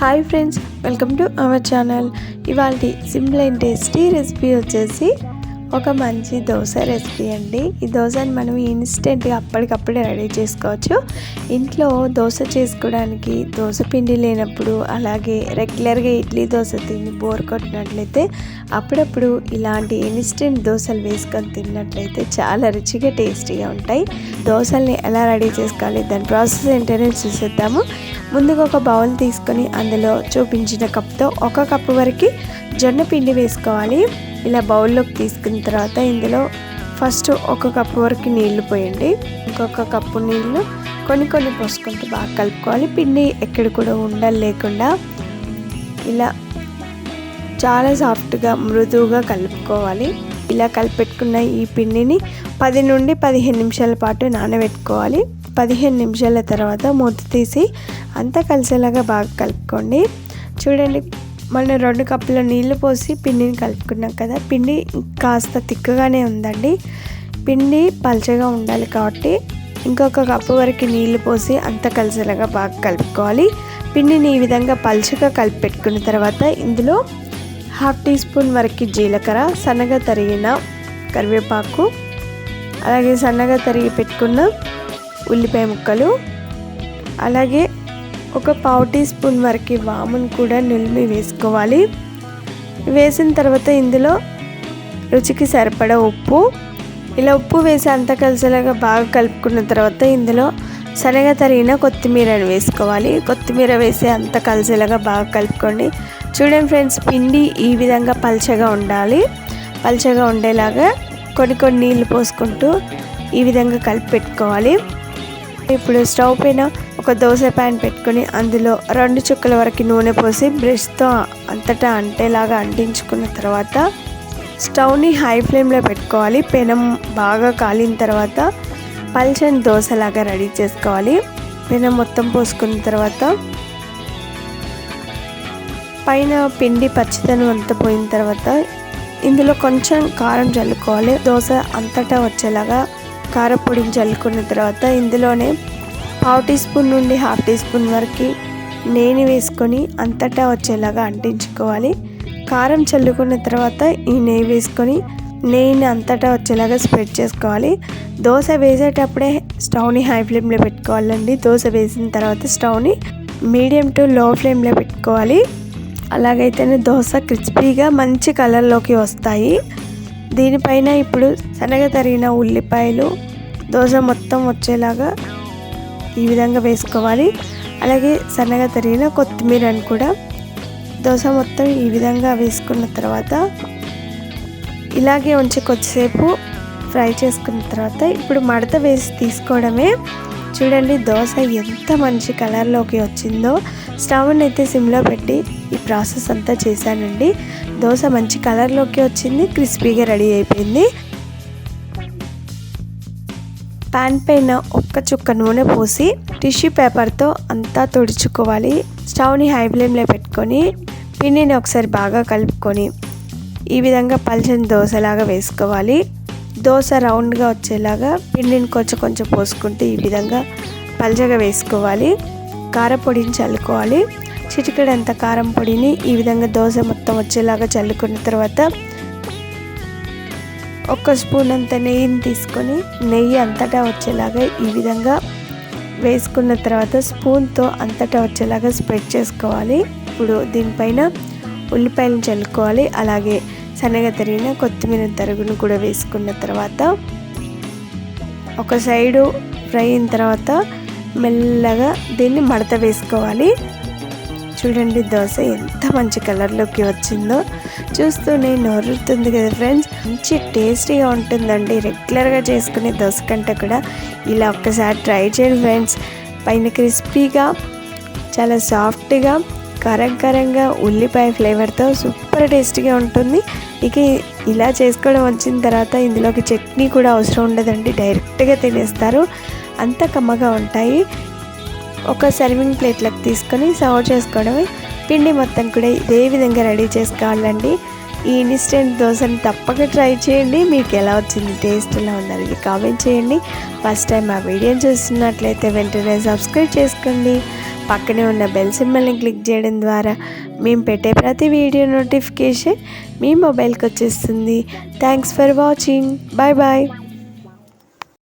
Hi friends welcome to our channel. ఇవాళ simple and tasty recipe వచ్చేసి ఒక మంచి దోశ రెసిపీ అండి. ఈ దోశని మనం ఇన్స్టెంట్గా అప్పటికప్పుడే రెడీ చేసుకోవచ్చు. ఇంట్లో దోశ చేసుకోవడానికి దోశ పిండి లేనప్పుడు అలాగే రెగ్యులర్గా ఇడ్లీ దోశ తిని బోర్ కొట్టినట్లయితే అప్పుడప్పుడు ఇలాంటి ఇన్స్టెంట్ దోశలు వేసుకొని తిన్నట్లయితే చాలా రుచిగా టేస్టీగా ఉంటాయి. దోశల్ని ఎలా రెడీ చేసుకోవాలి దాని ప్రాసెస్ ఏంటనే చూసేద్దాము. ముందుగా ఒక బౌల్ తీసుకొని అందులో చూపించిన కప్తో ఒక కప్పు వరకు జొన్న పిండి వేసుకోవాలి. ఇలా బౌల్లోకి తీసుకున్న తర్వాత ఇందులో ఫస్ట్ ఒక కప్పు వరకు నీళ్ళు పోయండి. ఇంకొక కప్పు నీళ్ళు కొన్ని కొన్ని పోసుకుంటూ బాగా కలుపుకోవాలి. పిండి ఎక్కడ కూడా ఉండలు లేకుండా ఇలా చాలా సాఫ్ట్గా మృదువుగా కలుపుకోవాలి. ఇలా కలిపెట్టుకున్న ఈ పిండిని పది నుండి పదిహేను నిమిషాల పాటు నానబెట్టుకోవాలి. పదిహేను నిమిషాల తర్వాత మూత తీసి అంతా కలిసేలాగా బాగా కలుపుకోండి. చూడండి మనం రెండు కప్పుల నీళ్ళు పోసి పిండిని కలుపుకున్నాం కదా. పిండి కాస్త తిక్కగానే ఉందండి. పిండి పలచగా ఉండాలి కాబట్టి ఇంకొక కప్పు వరకు నీళ్ళు పోసి అంత కలిసేలాగా బాగా కలుపుకోవాలి. పిండిని ఈ విధంగా పలుచగా కలిపి పెట్టుకున్న తర్వాత ఇందులో హాఫ్ టీ స్పూన్ వరకు జీలకర్ర సన్నగా తరిగిన కరివేపాకు అలాగే సన్నగా తరిగి పెట్టుకున్న ఉల్లిపాయ ముక్కలు అలాగే ఒక పావు టీ స్పూన్ వరకు వామును కూడా నులిమి వేసుకోవాలి. వేసిన తర్వాత ఇందులో రుచికి సరిపడా ఉప్పు. ఇలా ఉప్పు వేసి అంత కలిసేలాగా బాగా కలుపుకున్న తర్వాత ఇందులో శనగ తరిగిన కొత్తిమీరను వేసుకోవాలి. కొత్తిమీర వేసి అంత కలిసేలాగా బాగా కలుపుకోండి. చూడండి ఫ్రెండ్స్ పిండి ఈ విధంగా పల్చగా ఉండాలి. పల్చగా ఉండేలాగా కొన్ని కొన్ని నీళ్ళు పోసుకుంటూ ఈ విధంగా కలిపి పెట్టుకోవాలి. ఇప్పుడు స్టవ్ పైన ఒక దోశ ప్యాన్ పెట్టుకొని అందులో రెండు చుక్కల వరకు నూనె పోసి బ్రష్తో అంతటా అంటేలాగా అంటించుకున్న తర్వాత స్టవ్ని హై ఫ్లేమ్లో పెట్టుకోవాలి. పెనం బాగా కాలిన తర్వాత పల్చని దోశలాగా రెడీ చేసుకోవాలి. పెనం మొత్తం పోసుకున్న తర్వాత పైన పిండి పచ్చితనం అంతా పోయిన తర్వాత ఇందులో కొంచెం కారం చల్లుకోవాలి. దోశ అంతటా వచ్చేలాగా కారపొడిని చల్లుకున్న తర్వాత ఇందులోనే పావు టీ స్పూన్ నుండి హాఫ్ టీ స్పూన్ వరకు నెయ్యి వేసుకొని అంతటా వచ్చేలాగా అంటించుకోవాలి. కారం చల్లుకున్న తర్వాత ఈ నెయ్యి వేసుకొని నెయ్యిని అంతటా వచ్చేలాగా స్ప్రెడ్ చేసుకోవాలి. దోశ వేసేటప్పుడే స్టవ్ని హై ఫ్లేమ్లో పెట్టుకోవాలండి. దోశ వేసిన తర్వాత స్టవ్ని మీడియం టు లో ఫ్లేమ్లో పెట్టుకోవాలి. అలాగైతేనే దోశ క్రిస్పీగా మంచి కలర్లోకి వస్తాయి. దీనిపైన ఇప్పుడు సన్నగా తరిగిన ఉల్లిపాయలు దోశ మొత్తం వచ్చేలాగా ఈ విధంగా వేసుకోవాలి. అలాగే సన్నగా తరిగిన కొత్తిమీరని కూడా దోశ మొత్తం ఈ విధంగా వేసుకున్న తర్వాత ఇలాగే ఉంచి కొద్దిసేపు ఫ్రై చేసుకున్న తర్వాత ఇప్పుడు మడత వేసి తీసుకోవడమే. చూడండి దోశ ఎంత మంచి కలర్లోకి వచ్చిందో. స్టవ్ని అయితే సిమ్లో పెట్టి ఈ ప్రాసెస్ అంతా చేశానండి. దోశ మంచి కలర్లోకి వచ్చింది క్రిస్పీగా రెడీ అయిపోయింది. ప్యాన్ పైన ఒక్క చుక్క నూనె పోసి టిష్యూ పేపర్తో అంతా తుడుచుకోవాలి. స్టవ్ని హై ఫ్లేమ్లో పెట్టుకొని పిండిని ఒకసారి బాగా కలుపుకొని ఈ విధంగా పల్చని దోశలాగా వేసుకోవాలి. దోశ రౌండ్గా వచ్చేలాగా పిండిని కొంచెం కొంచెం పోసుకుంటే ఈ విధంగా పల్చగా వేసుకోవాలి. కారపొడిని చల్లుకోవాలి. చిటికెడంత కారం పొడిని ఈ విధంగా దోశ మొత్తం వచ్చేలాగా చల్లుకున్న తర్వాత ఒక స్పూన్ అంత నెయ్యిని తీసుకొని నెయ్యి అంతటా వచ్చేలాగా ఈ విధంగా వేసుకున్న తర్వాత స్పూన్తో అంతటా వచ్చేలాగా స్ప్రెడ్ చేసుకోవాలి. ఇప్పుడు దీనిపైన ఉల్లిపాయలను చల్లుకోవాలి. అలాగే సన్నగా తరిగిన కొత్తిమీర తరుగును కూడా వేసుకున్న తర్వాత ఒక సైడు ఫ్రై అయిన తర్వాత మెల్లగా దీన్ని మడత వేసుకోవాలి. చూడండి దోశ ఎంత మంచి కలర్లోకి వచ్చిందో. చూస్తూనే నోరుతుంది కదా ఫ్రెండ్స్. మంచి టేస్టీగా ఉంటుందండి. రెగ్యులర్గా చేసుకునే దోశ కంటే కూడా ఇలా ఒక్కసారి ట్రై చేయండి ఫ్రెండ్స్. పైన క్రిస్పీగా చాలా సాఫ్ట్గా కరం కరంగా ఉల్లిపాయ ఫ్లేవర్తో సూపర్ టేస్టీగా ఉంటుంది. ఇక ఇలా చేసుకోవడం వచ్చిన తర్వాత ఇందులోకి చట్నీ కూడా అవసరం ఉండదండి. డైరెక్ట్గా తినేస్తారు. అంత కమ్మగా ఉంటాయి. ఒక సర్వింగ్ ప్లేట్లకు తీసుకొని సర్వ్ చేసుకోవడమే. పిండి మొత్తం కూడా ఇదే విధంగా రెడీ చేసుకోవాలండి. ఈ ఇన్స్టెంట్ దోశని తప్పక ట్రై చేయండి. మీకు ఎలా వచ్చింది టేస్ట్ ఎలా ఉందనేది కామెంట్ చేయండి. ఫస్ట్ టైం మా వీడియోని చూస్తున్నట్లయితే వెంటనే సబ్స్క్రైబ్ చేసుకోండి. పక్కనే ఉన్న బెల్ సింబల్ని క్లిక్ చేయడం ద్వారా మేము పెట్టే ప్రతి వీడియో నోటిఫికేషన్ మీ మొబైల్కి వచ్చేస్తుంది. Thanks for watching bye bye